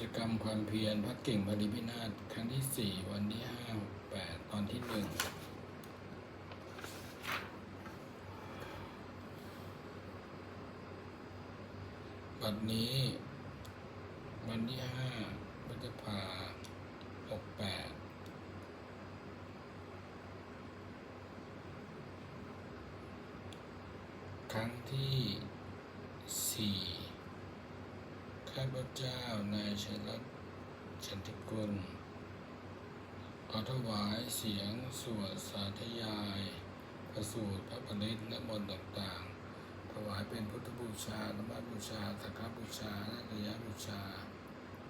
จกรรมความเพียรพระเก่งปริพินาศครั้งที่สี่วันที่ห้าแปดตอนที่หนึ่งวันนี้ วันที่ห้าพฤษภาหกแปดครั้งที่สี่ ข้าพเจ้านายชัยรัตน์ฉันทิกุลขอถวายเสียงสวดสาธยายพระสูตรพระปริตและมนต์ต่างๆ ถวายเป็นพุทธบูชาธรรมบูชาสักฆบูชา และระยะบูชา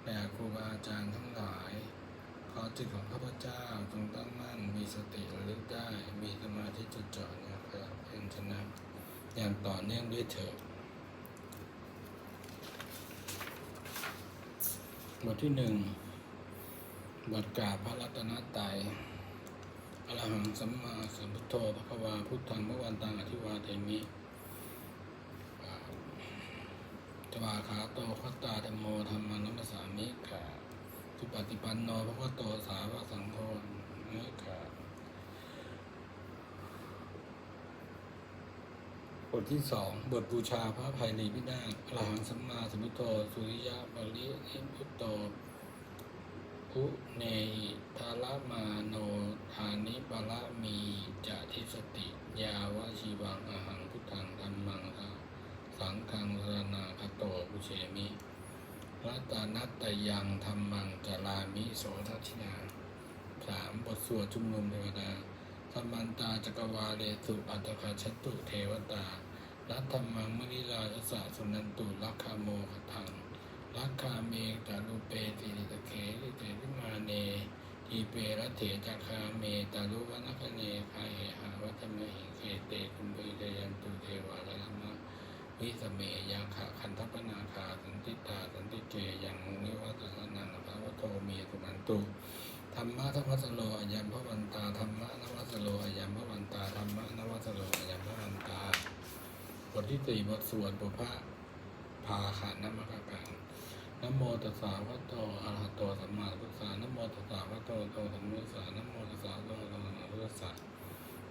แด่ครูบาอาจารย์ทั้งหลาย ขอจิตของข้าพเจ้าจงตั้งมั่น มีสติระลึกได้ มีสมาธิจดจ่อในพรเพ็ญชนะ อย่างต่อเนื่องด้วยเถิด บทที่หนึ่งบทกาพระรัตนตรัยอรหังสัมมาสัมพุทโธพระควาพุทธังพระวันตังอธิวาเทมิตวาขาโตพัตตาธรรมโมธรรมานัมสสามิกะสุปฏิปันโนพระวโตสาวะสังโฆนิกะ บทที่สองบทบูชาพระภัยรีพินาศอรหังสัมมาสัมพุทโธสุริยะบริหิพุทโตพุเนหิทาละมาโนทานิปะละมีจะทิสติ ยาวะชีวังอาหังพุทธังธรรมังทาสังฆังสรนาคโตปุเชมิรัตนัตยังธรรมังจารามิโสทัชนาสามบทสวดชุมนุมเทวดา สมันตาจักรวาเลสุอัตคาชตุเทวตารัตธรรมังมณิลาชสะสุนันตุลักขโมขทังลักขาเมตาลุเปติริตเคริเตวิมาเนทีเปรเถจักขาเมตาลุวนัคเนคาเหหาวัตเมหิเคเตคุมเบเดยันตุเทวาลละมะวิสเมยังขะคันทัปนาคาสันติตาสันติเกยังนิวัตสนังภาวโตเมีสุนันตุ ธรรมะธรรมสโลอายัมพระวันตาธรรมะนวัสโลอายัมพระวันตาธรรมะนวัสโลอายัมพระวันตาบทที่สี่บทสวดบุพพะพาขานมกการนโมตัสสะวะโตอะระหะโตสัมมาสัมพุทธัสสะนโมตัสสะวะโตโตสัมมาสัมพุทธัสสะนโมตัสสะวโตระหะโตสัมมาสัมพุทธัสสะ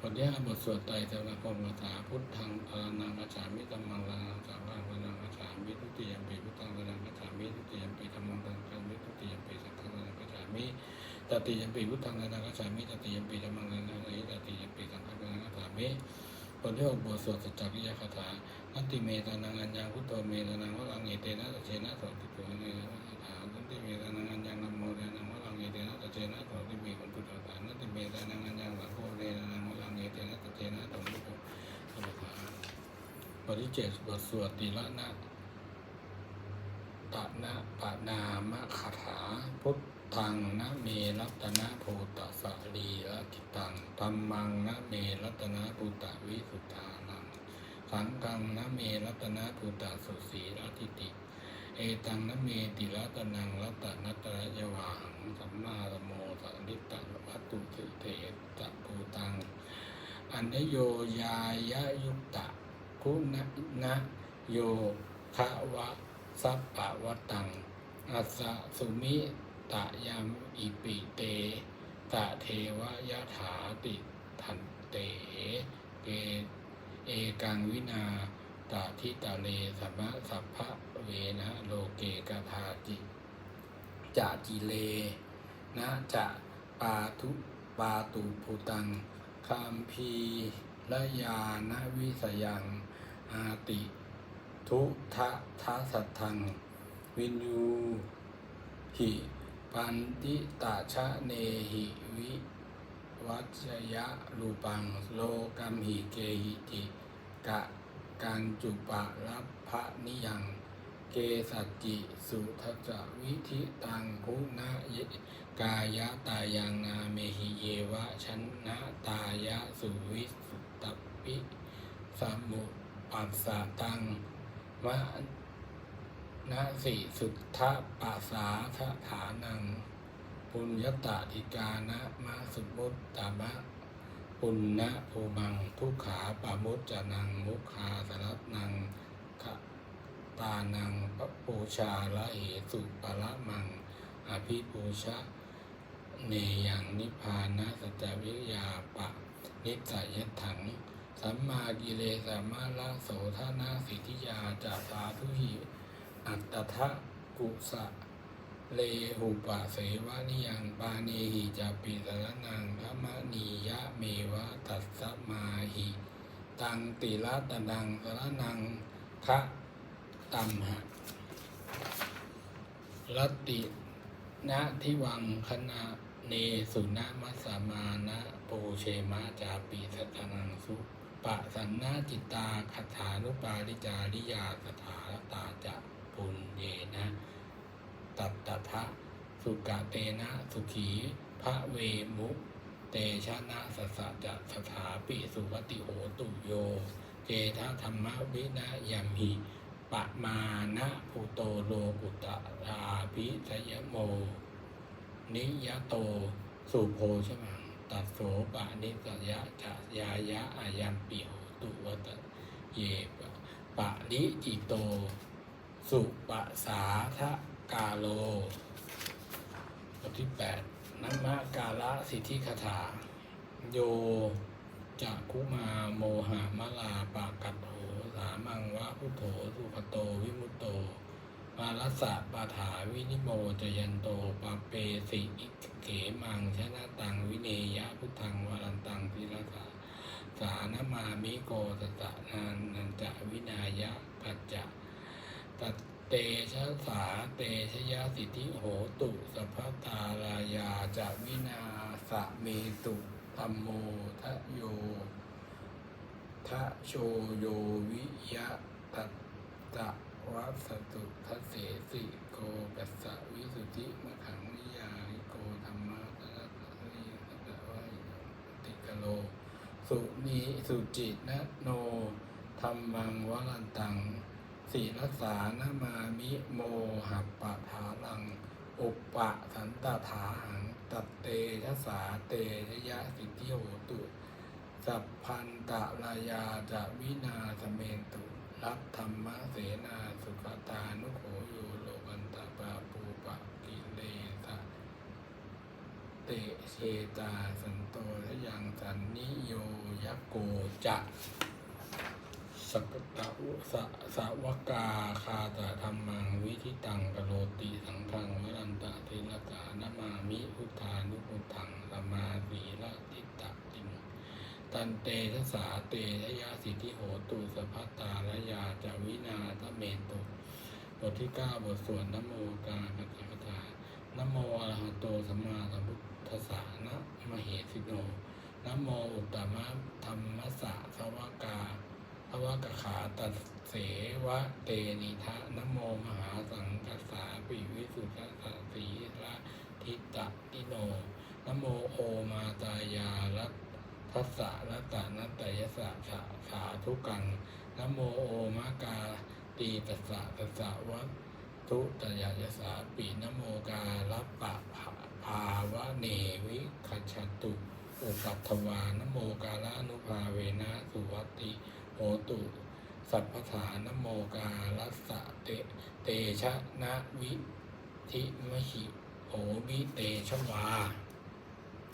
บทที่ห้าบทสวดไตรสรณคมภาษาพุทธังพานังกัจฉามิธัมมังลานังสังฆังพานังกัจฉามิทุติยมปีพุทธังพานังกัจฉามิทุติยมปีธัมมังกัจฉามิทุติยมปีสังฆังพานังกัจฉามิ ตติยมปีพุทธังพานังกัจฉามิตติยมปีธัมมังพานังอิตติยมปีสังฆังพานังกัจฉามิบทที่หกบทสวดสัจจกิยคาถานัตติเมตานังอัญญังพุทโธเมตานังวรังเอเตนะตเชนะโสติโกเนนะคาถานัตติเมตานังอัญญังนัมโมเรนังวรังเอเตนะตเชนะโสติเมคนตุตตานัตติเมตานังอัญญังสังโฆเรนังวรังเอเตนะตเชนะสติโกคาถาบทที่เจ็ดบทสวดติละนะตะนะปะนามะคาถา พุทธังนะเมรัตนะโพตสะลีละกิตังธรรมังนะเมรัตนะปุตตวิสุทธานังสังฆังนะเมรัตนะปุตตสุสีรัติติเอตังนะเมติรัตนังรัตนัตระยวาหังสัมมาสโมสันติตังวัตตุสิเทจัปูตัง อันนโยยายะยุตตะคุณะนะโยคะวะสัพปะวะตัง อัสสะสุมิ ตะยามอิปิเต ตะเทวยะถาติทันเตเกเอกังวินาตาทิตาเลสัมมะสัพพะเวนะโลเกกทาจิจาจิเลนะจะปาทุปาตุภูตังคัมพีละยานะวิสยังอาติ ทุทะทัสัทธัง วินยูหิ ปันติตาชะเนหิวิวัจยะรูปังโลกัมหิเกหิติกะกังจุปะรับพระนิยัง เกสัจจิสุทจวิธิตังคุณะเยกายะตายังนาเมหิเยวะชันนะตายะสุวิสุตตปิสมุปัสสะตังมะ นะสิสุทธะปัสสาทฐานัง ปุญญตาธิกานะมาสุมุตตามะปุณณะภูมังทุกขาปามุจจานัง มุขาสารนังขะตานังปปูชาละเหสุปะละมัง อภิปูชะเนยังนิพานะสัจวิยาปะ นิสยถัง สัมมากิเลสามาละโสธานาสิทธิยาจาสาธุหิ อัตทะกุสะเลหุปะเสวะนิยังปาเนหิจาปิสรนังพระมณียะเมวะตัสสะมาหิตังติละตนังสรนังคะตัมหะรตินะทิวังคณะเนสุนามัสสามานะปูเชมาจาปิสตนังสุปะสันนาจิตาคถานุปาริจาริยาสถาตาจะ ปุญเยนะตัตตทะสุกะเตนะสุขีพระเวมุเตชะนะสสะจะสถาปิสุวติโหตุโย เจทธรรมวินะยัมหิปะมานะภูโตโลกุตราภิสยโม นิยโตสุโพใช่ไหมตัดโสปะนิสยะจะยายะอายัมปิโหตุวัตเยปะปะลิจิโต สุปสาทะกาโลบทที่แปดนัมมะกาละสิทธิคาถา โยจะคุมาโมหะมะลาปากัตโหสามังวะพุโธสุขโตวิมุตโตมาลัสสะปาถาวินิโมจยันโตปาเปสิอิเขมังชนะตังวิเนยะพุทธังวรันตังทิรสาสานมามิโกตตะนันนันจะวินายะปัจจะ ตัตเตชะสาเตชยสิทธิโหตุสัพพตาลายาจะวินาสะเมตุธรรมโมทะโยทะโชโยวิยะตัตตะวัสตุทัเสสิโกปัสสะวิสุทธิมะขังนิยานิโกธรรมะตระตะนิสัตวะติกโล สุนีสุจิตนะโนธรรมังวรันตัง สีรักษานามามิโมหัปปะถาลัง อุปปะสันตถาหังตัตเตชะสาเตชยะสิทธิโหตุสัพพันตะลายาจะวินาสเมนตุ รับธรรมะเสนาสุขตานุโขโยโลกันตาปาปูปะกิเลสะเตเชตาสันโตทยังสันนิโยยโกจะ สกตะอุสะสาวกาคาตะธรรมังวิธิตังกโรติสังฆังวรันตะเทระกานามามิพุทธานุพุทธังสมมาสีละทิตตะติมตันเตทะสาเตทยาสิทธิโหตุสภัตตาละยาจาวินาทะเมตุบทที่เก้าบทสวดนโมกาปะกะตานโมอรหโตสัมมาสัมพุทธัสสะนะมเหสิโนนโมอุตตมะธรรมสะสวากา ภวกขาตัสเสวะเตนิทะนโมมหาสังกัสสาปิวิสุทธัสะสีละทิตะติโนนโมโอมาตายารัตทัสสะรัตตานัตยสะสะสาธุกังนโมโอมากาตีตัสสะตัสสะวัตทุตยายสาปีนโมกาลัปะภาวะเนวิคัจตุอุปัตถวานโมกาลานุภาเวนะสุวัติ โหตุ สัพพทานโมกาลัสสะเตเตชะนะวิธิมหิโหวิเตชวา